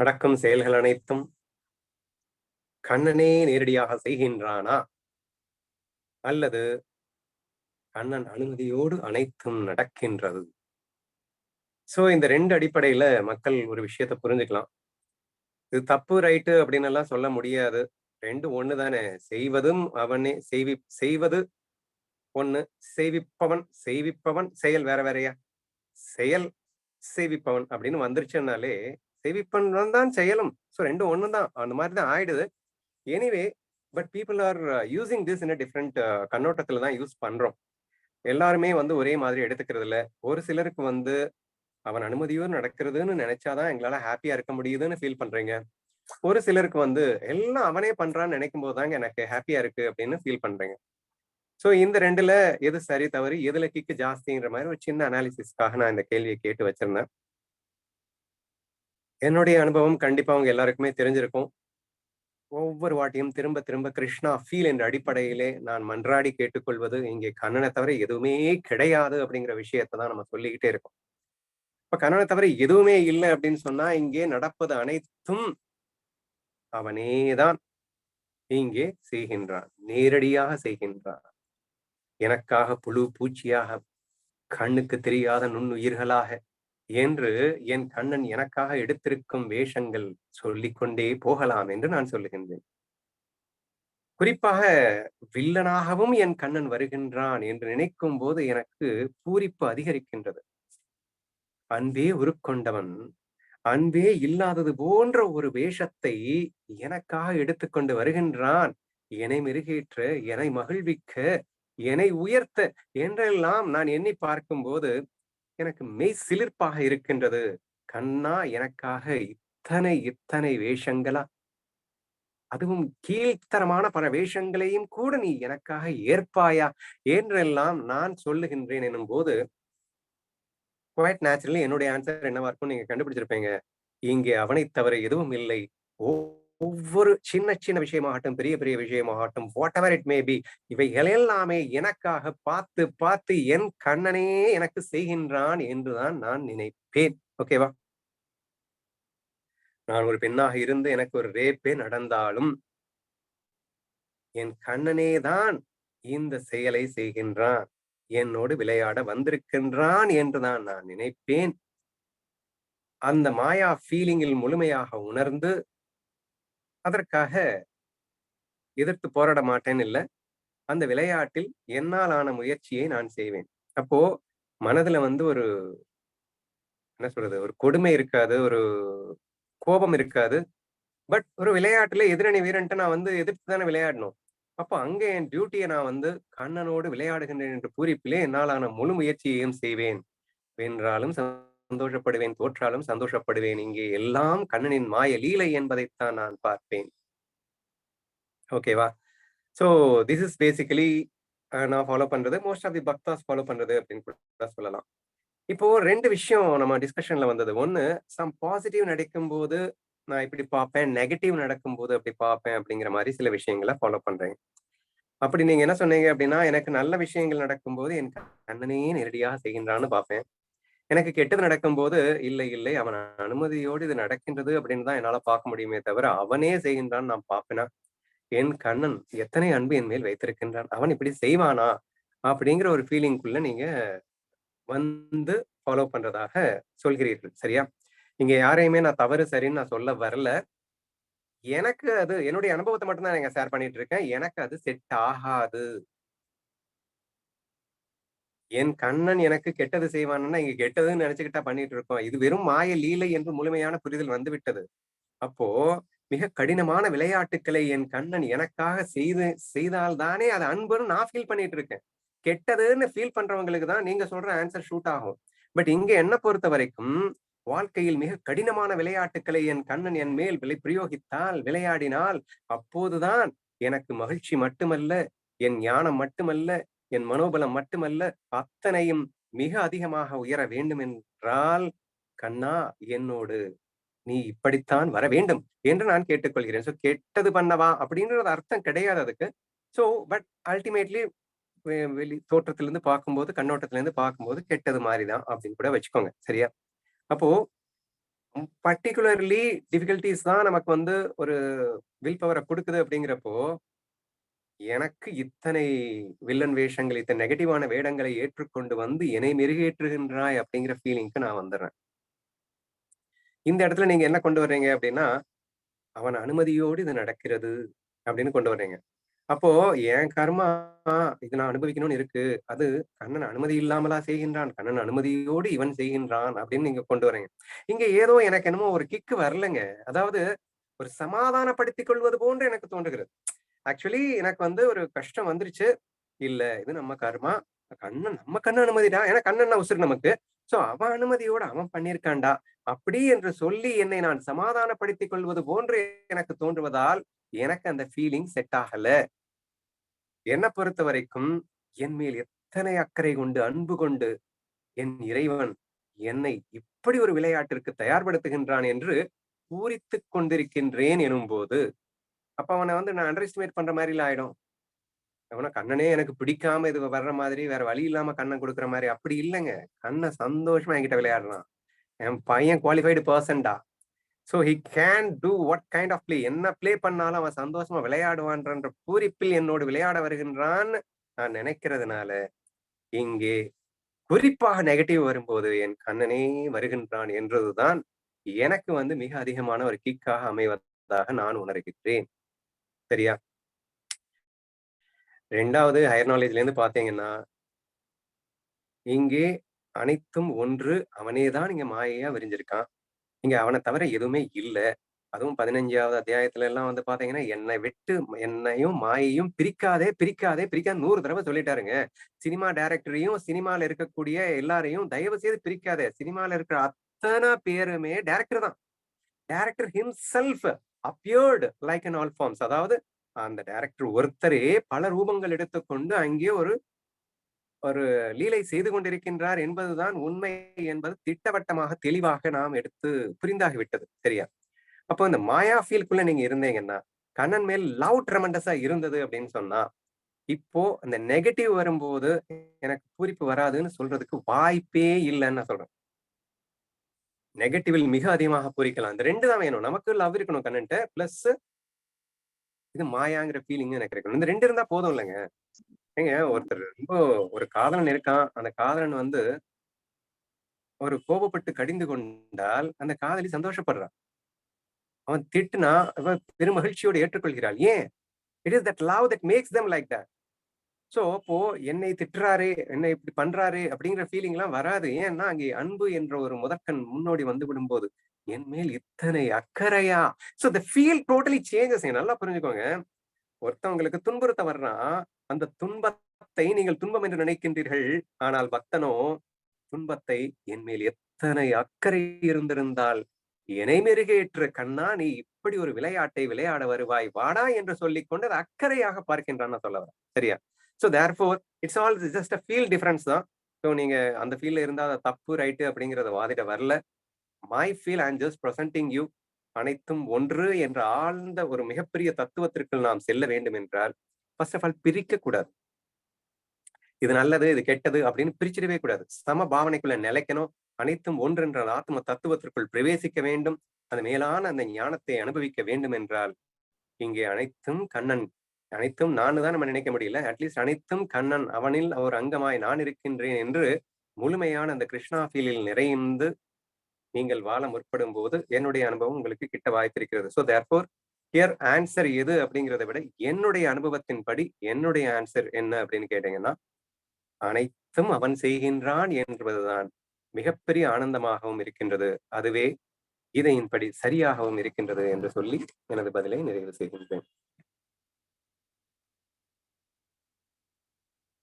நடக்கும் செயல்கள் அனைத்தும் கண்ணனே நேரடியாக செய்கின்றானா? அல்லது கண்ணன் அனுமதியோடு அனைத்தும் நடக்கின்றது? சோ இந்த ரெண்டு அடிப்படையில மக்கள் ஒரு விஷயத்த புரிஞ்சுக்கலாம். இது தப்பு ரைட்டு அப்படின்னு எல்லாம் சொல்ல முடியாது. ரெண்டு ஒண்ணு தானே. செய்வதும் அவனே செய்வி செய்வது ஒண்ணு செய்விப்பவன் செய்விப்பவன் செயல் வேற வேறையா? செயல் செய்விப்பவன் அப்படின்னு வந்துருச்சுனாலே செய்விப்பன் uh, uh, தான் செயலும். ஸோ ரெண்டும் ஒன்று தான் அந்த மாதிரி தான் ஆயிடுது anyway but people are using this in different கண்ணோட்டத்தில் தான் யூஸ் பண்றோம். எல்லாருமே வந்து ஒரே மாதிரி எடுத்துக்கிறது இல்ல ஒரு சிலருக்கு வந்து அவன் அனுமதியோடு நடக்கிறதுன்னு நினைச்சாதான் எங்களால ஹாப்பியா இருக்க முடியுதுன்னு ஃபீல் பண்றீங்க. ஒரு சிலருக்கு வந்து எல்லாம் அவனே பண்றான்னு நினைக்கும் போதுதாங்க எனக்கு ஹாப்பியா இருக்கு அப்படின்னு ஃபீல் பண்றீங்க. ஸோ இந்த ரெண்டுல எது சரி தவறு எதுல கிக்கு ஜாஸ்திங்கிற மாதிரி ஒரு சின்ன அனாலிசிஸ்க்காக நான் இந்த கேள்வியை கேட்டு வச்சிருந்தேன். என்னுடைய அனுபவம் கண்டிப்பா அவங்க எல்லாருக்குமே தெரிஞ்சிருக்கும். ஒவ்வொரு வாட்டியும் திரும்ப திரும்ப கிருஷ்ணா ஃபீல் என்ற அடிப்படையிலே நான் மன்றாடி கேட்டுக்கொள்வது இங்கே கண்ணனை தவிர எதுவுமே கிடையாது அப்படிங்கிற விஷயத்தை தான் நம்ம சொல்லிக்கிட்டே இருக்கோம். இப்ப கண்ணனை தவிர எதுவுமே இல்லை அப்படின்னு சொன்னா இங்கே நடப்பது அனைத்தும் அவனேதான் இங்கே செய்கின்றான் நேரடியாக செய்கின்றான். எனக்காக புழு பூச்சியாக கண்ணுக்கு தெரியாத நுண்ணுயிர்களாக என்று என் கண்ணன் எனக்காக எடுத்திருக்கும் வேஷங்கள் சொல்லிக்கொண்டே போகலாம் என்று நான் சொல்லுகின்றேன். குறிப்பாக வில்லனாகவும் என் கண்ணன் வருகின்றான் என்று நினைக்கும் போது எனக்கு பூரிப்பு அதிகரிக்கின்றது. அன்பே உருக்கொண்டவன் அன்பே இல்லாதது போன்ற ஒரு வேஷத்தை எனக்காக எடுத்துக்கொண்டு வருகின்றான். என்னை மெருகேற்ற என்னை மகிழ்விக்க என்னை உயர்த்த என்றெல்லாம் நான் எண்ணி பார்க்கும்போது எனக்கு மெய் சிலிர்ப்பாக இருக்கின்றது. கண்ணா எனக்காக இத்தனை இத்தனை வேஷங்களா? அதுவும் கீழ்த்தரமான பல வேஷங்களையும் கூட நீ எனக்காக ஏற்பாயா? என்றெல்லாம் நான் சொல்லுகின்றேன் எனும் போது குவைட் நேச்சுரலி என்னுடைய ஆன்சர் என்னவா இருக்கும் நீங்க கண்டுபிடிச்சிருப்பீங்க. இங்கே அவனை தவிர எதுவும் இல்லை. ஓ ஒவ்வொரு சின்ன சின்ன விஷயமாகட்டும் பெரிய பெரிய விஷயமாகட்டும் whatever it may be இவைகள் எல்லாமே எனக்காக பார்த்து பார்த்து என் கண்ணனே எனக்கு செய்கின்றான் என்றுதான் நான் நினைப்பேன். ஓகேவா நான் ஒரு பெண்ணாக இருந்து எனக்கு ஒரு ரேப்பே நடந்தாலும் என் கண்ணனே தான் இந்த செயலை செய்கின்றான் என்னோடு விளையாட வந்திருக்கின்றான் என்றுதான் நான் நினைப்பேன். அந்த மாயா ஃபீலிங்கில் முழுமையாக உணர்ந்து அதற்காக எதிர்த்து போராட மாட்டேன்னு இல்லை. அந்த விளையாட்டில் என்னால் ஆன முயற்சியை நான் செய்வேன். அப்போ மனதுல வந்து ஒரு என்ன சொல்றது? ஒரு கொடுமை இருக்காது ஒரு கோபம் இருக்காது. பட் ஒரு விளையாட்டுல எதிரணி வீரன்ட்டு நான் வந்து எதிர்த்து தானே விளையாடணும். அப்போ அங்க என் டியூட்டியை நான் வந்து கண்ணனோடு விளையாடுகின்றேன் என்ற பூரிப்பிலே என்னால் ஆன முழு முயற்சியையும் செய்வேன். வென்றாலும் சந்தோஷப்படுவேன் தோற்றாலும் சந்தோஷப்படுவேன். இங்கே எல்லாம் கண்ணனின் மாய லீலை என்பதைத்தான் நான் பார்ப்பேன். ஓகேவா? ஸோ திஸ் இஸ் பேசிக்கலி நான் ஃபாலோ பண்றது. Most of the bhaktas follow பண்றது அப்படின்னு கூட சொல்லலாம். இப்போ ரெண்டு விஷயம் நம்ம டிஸ்கஷன்ல வந்தது. ஒண்ணு சம் பாசிட்டிவ் நடக்கும் போது நான் இப்படி பார்ப்பேன் நெகட்டிவ் நடக்கும்போது அப்படி பார்ப்பேன் அப்படிங்கிற மாதிரி சில விஷயங்களை ஃபாலோ பண்றேன். அப்படி நீங்க என்ன சொன்னீங்க அப்படின்னா எனக்கு நல்ல விஷயங்கள் நடக்கும்போது என் கண்ணனையே நேரடியாக செய்கின்றான்னு பார்ப்பேன். எனக்கு கெட்டது நடக்கும்போது இல்லை இல்லை அவன் அனுமதியோடு இது நடக்கின்றது அப்படின்னு தான் என்னால பார்க்க முடியுமே தவிர அவனே செய்கின்றான் நான் பார்ப்பேனா? என் கண்ணன் எத்தனை அன்பு என் மேல் வைத்திருக்கின்றான்? அவன் இப்படி செய்வானா? அப்படிங்கிற ஒரு ஃபீலிங்குள்ள நீங்க வந்து ஃபாலோ பண்றதாக சொல்கிறீர்கள் சரியா? இங்க யாரையுமே நான் தவறு சரின்னு நான் சொல்ல வரல. எனக்கு அது என்னுடைய அனுபவத்தை மட்டும்தான் நீங்க ஷேர் பண்ணிட்டு இருக்கேன். எனக்கு அது செட் ஆகாது. என் கண்ணன் எனக்கு கெட்டது செய்வான்னா இங்க கெட்டதுன்னு நினைச்சுக்கிட்டா பண்ணிட்டு இருக்கோம். இது வெறும் மாய லீலை என்று முழுமையான புரிதல் வந்து விட்டது அப்போ மிக கடினமான விளையாட்டுக்களை என் கண்ணன் எனக்காக செய்து செய்தால் தானே அது அன்புன்னு நான் ஃபீல் பண்ணிட்டு இருக்கேன். கெட்டதுன்னு ஃபீல் பண்றவங்களுக்கு தான் நீங்க சொல்ற ஆன்சர் ஷூட் ஆகும். பட் இங்க என்ன பொறுத்த வரைக்கும் வாழ்க்கையில் மிக கடினமான விளையாட்டுக்களை என் கண்ணன் என் மேல் விலை பிரயோகித்தால் விளையாடினால் அப்போதுதான் எனக்கு மகிழ்ச்சி மட்டுமல்ல என் ஞானம் மட்டுமல்ல என் மனோபலம் மட்டுமல்ல அத்தனையும் மிக அதிகமாக உயர வேண்டும் என்றால் கண்ணா என்னோடு நீ இப்படித்தான் வர வேண்டும் என்று நான் கேட்டுக்கொள்கிறேன். சோ கெட்டது பண்ணவா? அப்படின்றது அர்த்தம் கிடையாது அதுக்கு. சோ பட் அல்டிமேட்லி வெளி தோற்றத்திலிருந்து பார்க்கும்போது கண்ணோட்டத்துல இருந்து பார்க்கும்போது கெட்டது மாதிரிதான் அப்படின்னு கூட வச்சுக்கோங்க. சரியா? அப்போ பர்ட்டிகுலர்லி டிஃபிகல்டிஸ் தான் நமக்கு வந்து ஒரு வில் பவரை கொடுக்குது அப்படிங்கிறப்போ, எனக்கு இத்தனை வில்லன் வேஷங்கள், இத்தனை நெகட்டிவான வேடங்களை ஏற்றுக்கொண்டு வந்து என்னை மெருகேற்றுகின்றாய் அப்படிங்கிற ஃபீலிங்க்கு நான் வந்துடுறேன் இந்த இடத்துல நீங்க என்ன கொண்டு வர்றீங்க அப்படின்னா, அவன் அனுமதியோடு இது நடக்கிறது அப்படின்னு கொண்டு வர்றீங்க. அப்போ என் கர்மா இது நான் அனுபவிக்கணும்னு இருக்கு. அது கண்ணன் அனுமதி இல்லாமலா செய்கின்றான்? கண்ணன் அனுமதியோடு இவன் செய்கின்றான் அப்படின்னு நீங்க கொண்டு வர்றீங்க. இங்க ஏதோ எனக்கு என்னமோ ஒரு கிக்கு வரலங்க. அதாவது ஒரு சமாதானப்படுத்திக் கொள்வது போன்று எனக்கு தோன்றுகிறது. ஆக்சுவலி எனக்கு வந்து ஒரு கஷ்டம் வந்துருச்சு. இல்ல இது நம்ம கர்மா. கண்ணன் நம்ம கண்ணன் அனுமதிடா. ஏன்னா கண்ணன் தான் நமக்கு. சோ அவன் அனுமதியோட அவன் பண்ணியிருக்காண்டா அப்படி என்று சொல்லி என்னை நான் சமாதானப்படுத்திக் கொள்வது போன்று எனக்கு தோன்றுவதால் எனக்கு அந்த ஃபீலிங் செட் ஆகல. என்ன பொறுத்த வரைக்கும் என் மேல் எத்தனை அக்கறை கொண்டு, அன்பு கொண்டு என் இறைவன் என்னை இப்படி ஒரு விளையாட்டிற்கு தயார்படுத்துகின்றான் என்று பூரித்துக் கொண்டிருக்கின்றேன் எனும்போது, அப்ப அவனை வந்து நான் அண்டர் எஸ்டிமேட் பண்ற மாதிரிலாம் ஆயிடும். அவனா கண்ணனே எனக்கு பிடிக்காம இது வர்ற மாதிரி, வேற வழி இல்லாம கண்ணன் கொடுக்குற மாதிரி அப்படி இல்லைங்க கண்ணை சந்தோஷமா என்கிட்ட விளையாடுறான். என் பையன் qualified பெர்சன்டா. So he can do what kind of play என்ன பிளே பண்ணாலும் அவன் சந்தோஷமா விளையாடுவான்ற பூரிப்பில் என்னோடு விளையாட வருகின்றான்னு நான் நினைக்கிறதுனால, இங்கே குறிப்பாக நெகட்டிவ் வரும்போது என் கண்ணனே வருகின்றான் என்றதுதான் எனக்கு வந்து மிக அதிகமான ஒரு கிக்காக அமைவதாக நான் உணர்கின்றேன். சரியா? ரெண்டாவது ஹையர் நாலேஜ்ல இருந்து பாத்தீங்கன்னா இங்கே அனைத்தும் ஒன்று. அவனே தான் இங்க மாயையா விரிஞ்சிருக்கான். இங்க அவன தவிர எதுவுமே இல்ல. அதுவும் 15வது அத்தியாயத்துல எல்லாம் வந்து பாத்தீங்கன்னா என்னை விட்டு என்னையும் மாயையும் பிரிக்காதே, பிரிக்காதே, பிரிக்காத நூறு தடவை சொல்லிட்டாருங்க. சினிமா டைரக்டரையும், சினிமால இருக்கக்கூடிய எல்லாரையும் தயவு செய்து பிரிக்காதே சினிமால இருக்கிற அத்தனை பேருமே டேரக்டர் தான். Director himself appeared like an all forms. அதாவது அந்த டைரக்டர் ஒருத்தரே பல ரூபங்கள் எடுத்துக்கொண்டு அங்கே ஒரு ஒரு லீலை செய்து கொண்டிருக்கின்றார் என்பதுதான் உண்மை என்பது திட்டவட்டமாக, தெளிவாக நாம் எடுத்து புரிந்தாகிவிட்டது. சரியா? அப்போ இந்த மாயா ஃபீல்குள்ள நீங்க இருந்தீங்கன்னா, கண்ணன் மேல் லவ் ட்ரமண்டஸா இருந்தது அப்படின்னு சொன்னா, இப்போ அந்த நெகட்டிவ் வரும்போது எனக்கு பூரிப்பு வராதுன்னு சொல்றதுக்கு வாய்ப்பே இல்லன்னு நான் சொல்றேன். நெகட்டிவில் மிக அதிகமாக பூரிக்கலாம். இந்த ரெண்டு தான் வேணும். நமக்கு லவ் இருக்கணும் கண்ணன்ட்ட. பிளஸ் இது மாயாங்கிற ஃபீலிங் எனக்கு இருக்கணும். இந்த ரெண்டு இருந்தா போதும் இல்லங்க. ஏங்க ஒருத்தர் ரொம்ப ஒரு காதலன் இருக்கான். அந்த காதலன் வந்து ஒரு கோபப்பட்டு கடிந்து கொண்டால், அந்த காதலி சந்தோஷப்படுறான் அவன் திட்டுனா, அவன் பெருமகிழ்ச்சியோடு ஏற்றுக்கொள்கிறாள். ஏன்? It is that love that makes them like that. So அப்போ என்னை திட்டுறாரு என்னை இப்படி பண்றாரு அப்படிங்கிற ஃபீலிங்லாம் வராது. ஏன்னா, அங்கே அன்பு என்ற ஒரு முதற்கண் முன்னோடி வந்து விடும்போது, என் மேல் இத்தனை அக்கறையா? So the feel totally changes. நல்லா புரிஞ்சுக்கோங்க. ஒருத்தவங்களுக்கு துன்புறுத்த வர்றான். அந்த துன்பத்தை நீங்கள் துன்பம் என்று நினைக்கின்றீர்கள். ஆனால் பக்தனோ, துன்பத்தை என் மேல் எத்தனை அக்கறை இருந்திருந்தால், என்னை மெருகேற்று கண்ணா நீ இப்படி ஒரு விளையாட்டை விளையாட வருவாய். வாடா என்று சொல்லிக்கொண்டு கொண்டு அக்கறையாக பார்க்கின்றான்னு சொல்ல வர சரியா? There therefore it's all just a feel difference தான். ஸோ நீங்க அந்த ஃபீல்டில் இருந்தா அதை தப்பு, ரைட் அப்படிங்கிறத வாதிட வரல. My feel I just presenting you. அனைத்தும் ஒன்று என்ற ஆழ்ந்த ஒரு மிகப்பெரிய தத்துவத்திற்குள் நாம் செல்ல வேண்டும் என்றால், ஃபர்ஸ்ட் ஆஃப் ஆல் பிரிக்கக்கூடாது இது நல்லது, இது கெட்டது அப்படின்னு பிரிச்சிடவே கூடாது. சம பாவனைக்குள்ள நிலைக்கணும். அனைத்தும் ஒன்று என்ற ஆத்ம தத்துவத்திற்குள் பிரவேசிக்க வேண்டும். அந்த மேலான அந்த ஞானத்தை அனுபவிக்க வேண்டும் என்றால், இங்கே அனைத்தும் கண்ணன். அனைத்தும் நான் தான் நம்ம நினைக்க முடியல. அட்லீஸ்ட் அனைத்தும் கண்ணன். அவனில் ஒரு அங்கமாய் நான் இருக்கின்றேன் என்று முழுமையான அந்த கிருஷ்ணா ஃபீலில் நிறைந்து நீங்கள் வாழ முற்படும் போது என்னுடைய அனுபவம் உங்களுக்கு கிட்ட வாய்ப்பிருக்கிறது. ஸோ தேர்ஃபோர் ஹியர் ஆன்சர் எது அப்படிங்கிறத விட, என்னுடைய அனுபவத்தின்படி என்னுடைய ஆன்சர் என்ன அப்படின்னு கேட்டீங்கன்னா, அனைத்தும் அவன் செய்கின்றான் என்பதுதான் மிகப்பெரிய ஆனந்தமாகவும் இருக்கின்றது. அதுவே கீதையின்படி சரியாகவும் இருக்கின்றது என்று சொல்லி எனது பதிலை நிறைவு செய்கின்றேன்.